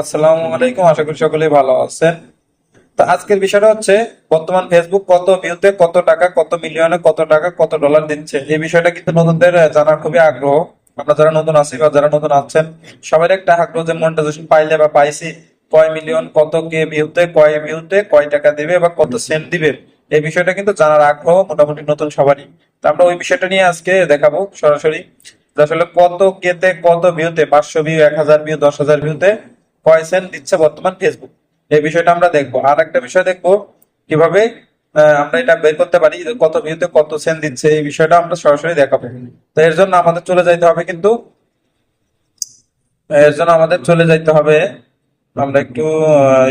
আসসালামু আলাইকুম, আশা করি সকলেই ভালো আছেন। তো আজকের বিষয়টা হচ্ছে, বর্তমান ফেসবুক কত ভিউতে কত টাকা, কত মিলিয়নে কত টাকা, কত ডলার দিচ্ছে? এই বিষয়টা কিন্তু নতুনদের জানার খুবই আগ্রহ। আমরা যারা নতুন আছি বা যারা নতুন আছেন সবার একটা আগ্রহ যে মনিটাইজেশন পাইলে বা পাইছি, কয় মিলিয়ন কত কে ভিউতে কয় ভিউতে কয় টাকা দিবে বা কত সেন্ট দিবে? এই বিষয়টা কিন্তু জানার আগ্রহ মোটামুটি নতুন সবারই। তো আমরা ওই বিষয়টা নিয়ে আজকে দেখাবো সরাসরি। আসলে কত কেতে, কত ভিউতে পাঁচশো ভিউ এক হাজার ভিউ দশ হাজার ভিউতে কয় সেন্ট দিচ্ছে বর্তমান ফেসবুক এই বিষয়টা আমরা দেখব। আর একটা বিষয় দেখব, কীভাবে আমরা এটা বের করতে পারি কত ভিউতে কত সেন্ট দিচ্ছে, এই বিষয়টা আমরা সরাসরি দেখাবো। তো এর জন্য আমাদের চলে যাইতে হবে কিন্তু, এর জন্য আমাদের চলে যাইতে হবে, আমরা একটু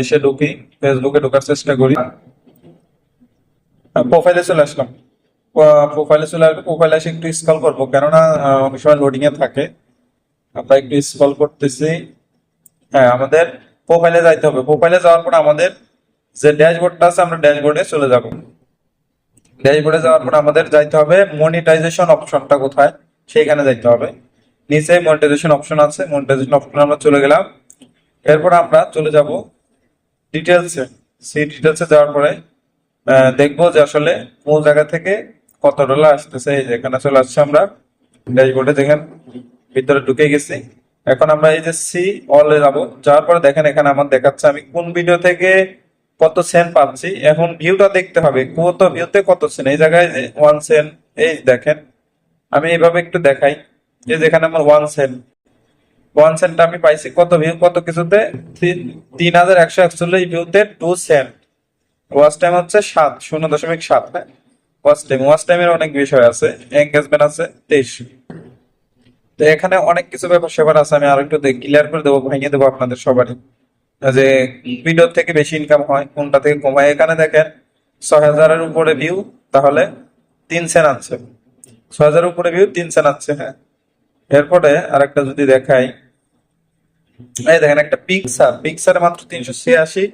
এসে ঢুকি ফেসবুকে ঢোকার চেষ্টা করি। প্রোফাইলে চলে আসলাম। প্রোফাইলে চলে আসলে প্রোফাইলে এসে একটু স্কল করব। কেননা অনেক সময় লোডিং এ থাকে। আমরা একটু স্কল করতেছি। হ্যাঁ আমাদের প্রোফাইলে যাইতে হবে। প্রোফাইলে যাওয়ার পর আমাদের যে ড্যাশবোর্ডটা আছে, আমরা ড্যাশবোর্ডে চলে যাব। ড্যাশবোর্ডে যাওয়ার পর আমাদের যাইতে হবে মনিটাইজেশন অপশনটা কোথায়, সেইখানে যাইতে হবে। নিচে মনিটাইজেশন অপশন আছে। মনিটাইজেশন অপশনে আমরা চলে গেলাম। এরপর আমরা চলে যাব ডিটেলসে সেই ডিটেলসে যাওয়ার পরে দেখব যে আসলে কোন জায়গা থেকে কত ডলার আসতেছে এখানে চলে আসছে আমরা। ড্যাশবোর্ডে দেখেন, ভিতরে ঢুকে গেছি। এখন আমরা এই যে সি অলে যাব। যাওয়ার পরে দেখেন, এখানে আমার দেখাচ্ছে আমি কোন ভিডিও থেকে কত সেন্ট পাচ্ছি। এখন ভিউটা দেখতে হবে, কত ভিউতে কত সেন্ট। এই জায়গায় ওয়ান সেন্ট, এই দেখেন, আমি এইভাবে একটু দেখাই। এই যেখানে আমার ওয়ান সেন্ট। ওয়ান সেন্ট আমি পাইছি। কত ভিউ, কত কিছুতে? তিন- তিন হাজার একশো একচল্লিশ ভিউতে টু সেন্ট। ওয়াচ টাইম হচ্ছে সাত, শূন্য দশমিক সাত হ্যাঁ? ওয়াচ টাইম ওয়াচ টাইমের অনেক বিষয় আছে এঙ্গেজমেন্ট আছে, তেইশ। তো এখানে অনেক কিছু ব্যাপার স্যাপার আছে, আমি ক্লিয়ার করে দেবো, ভেঙে দেবো আপনাদের সবারই। যে থেকে বেশি ইনকাম হয়, কোনটা থেকে এখানে দেখেন, ছয় হাজারের উপরে ভিউ তাহলে তিন সেন আছে ছয় হাজারের উপরে ভিউ তিন সেন আছে হ্যাঁ। এরপরে আরেকটা যদি দেখাই, এই দেখেন একটা পিক্সার পিক্সারে মাত্র তিনশো ছিয়াশি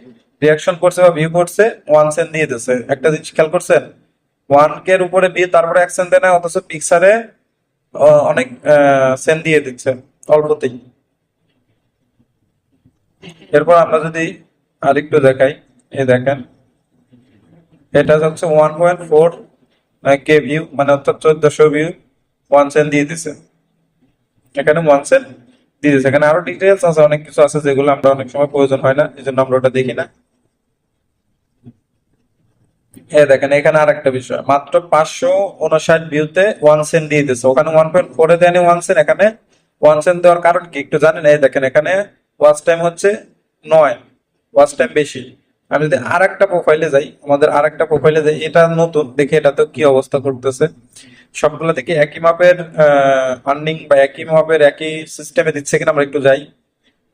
রিয়াকশন করছে বা ভিউ করছে ওয়ান সেন্ট দিয়ে দিচ্ছে একটা জিনিস খেয়াল করছেন? ওয়ান কে এর উপরে তারপরে সেন্ট দেয় না, অথচ অনেক সেন্ট দিয়ে দিচ্ছে, অল্পতেই। এরপর আমরা যদি আরেকটু দেখাই, এই দেখেন। এটা হচ্ছে one point four K view মানে অর্থাৎ চোদ্দশো ভিউ ওয়ান সেন্ট দিয়ে দিছে। এখানে ওয়ান সেন্ট দিয়ে দিছে। এখানে আরও ডিটেলস আছে, অনেক কিছু আছে যেগুলো আমরা অনেক সময় প্রয়োজন হয় না, এই জন্য আমরা ওটা দেখি না। হ্যাঁ দেখেন, এখানে আর একটা বিষয়। মাত্র পাঁচশো উনষাট ভিউতে ওয়ান সেন্ট দিয়ে দিচ্ছে ওখানে ওয়ান পয়েন্ট ফোরে দেয়নি ওয়ান সেন্ট এখানে ওয়ান সেন্ট দেওয়ার কারণ কি? একটু জানেন? এই দেখেন, এখানে ওয়াচ টাইম হচ্ছে নয় ওয়াচ টাইম বেশি। আমি যদি আর একটা প্রোফাইলে যাই, আমাদের আর একটা প্রোফাইলে যাই, এটা নতুন, দেখে এটা তো কি অবস্থা করতেছে। সবগুলো থেকে একই মাপের আর্নিং বা একই মাপের, একই সিস্টেমে দিচ্ছে কিনা আমরা একটু যাই।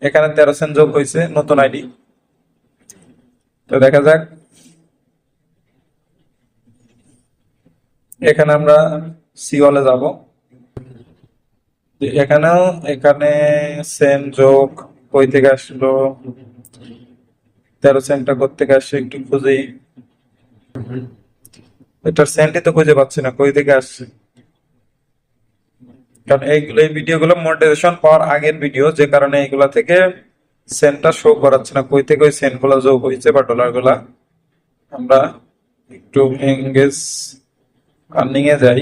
এখানে তেরো সেন্ট যোগ হয়েছে, নতুন আইডি তো দেখা যাক। এখানে আমরা সিওলে যাব। এখানেও এখানে সেন যোগ কই থেকে আসলো, তেরো সেন্টটা করতে আসছে একটু খুঁজেই এটার সেন্টই তো খুঁজে পাচ্ছি না, কই থেকে আসছে? কারণ এইগুলো, এই ভিডিও গুলো মনিটাইজেশন পাওয়ার আগের ভিডিও যে কারণে এইগুলা থেকে সেন্টটা শো করাচ্ছে না, কই থেকে ওই সেন্টগুলো যোগ হয়েছে বা ডলারগুলা। আমরা একটু এঙ্গেজ আর্নিং এ যাই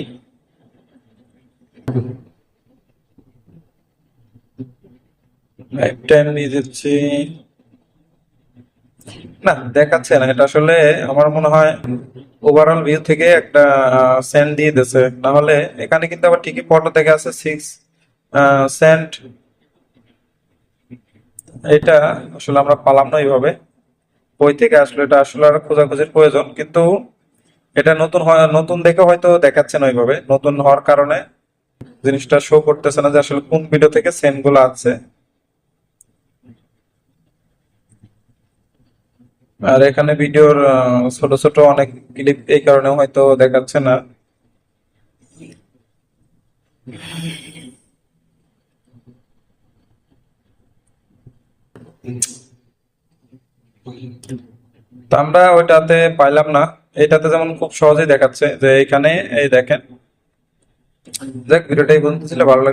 লাইফ নিয়ে যাচ্ছি না, দেখাচ্ছে না। এটা আসলে আমার মনে হয় ওভারঅল ভিউ থেকে একটা সেন্ট দিয়ে দিছে না হলে এখানে কিন্তু আবার ঠিকই ফটো থেকে আছে সিক্স সেন্ট এটা আসলে আমরা পালাম না এইভাবে। বই থেকে আসলে এটা আসলে আর খোঁজাখুঁজির প্রয়োজন। কিন্তু এটা নতুন নতুন দেখে হয়তো দেখাচ্ছে না ওইভাবে। নতুন হওয়ার কারণে জিনিসটা শো করতেছে না যে আসলে কোন ভিডিও থেকে সেন্টগুলো আছে। আর এখানে ভিডিওর ছোট ছোট অনেক ক্লিপ এই কারণে হয়তো দেখাচ্ছে না। আমরা ওইটাতে পাইলাম না। এটাতে যেমন খুব সহজেই দেখাচ্ছে যে এখানে, এই দেখেন। যাক, ভিডিওটা পর্যন্ত ছিল, ভালো লাগলে